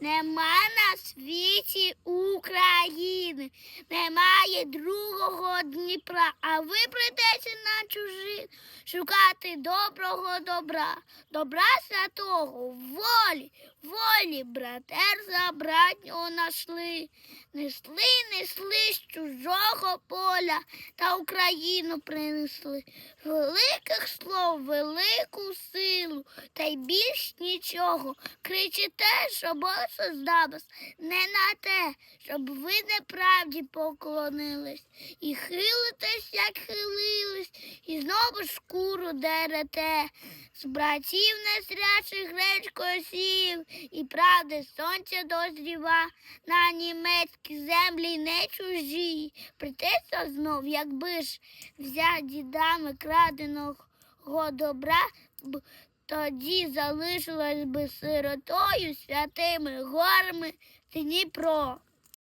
Нема на світі України, немає другого Дніпра, а ви прийдете на чужин шукати доброго добра, добра святого, волі, волі, братер за братнього нашли, несли, несли з чужого поля та Україну принесли. Великих слов, велику силу, та й більш нічого. Кричите, що Боже здав не на те, щоб ви неправді поклонились, і хилитесь, як хилились, і знову шкуру дерете. З братів незрячих гречкою сів, і правди сонця дозріва, на німецькі землі не чужі. Притеться знов, якби ж взять дідами краденого добра, тоді залишилось би сиротою святими горами Дніпро.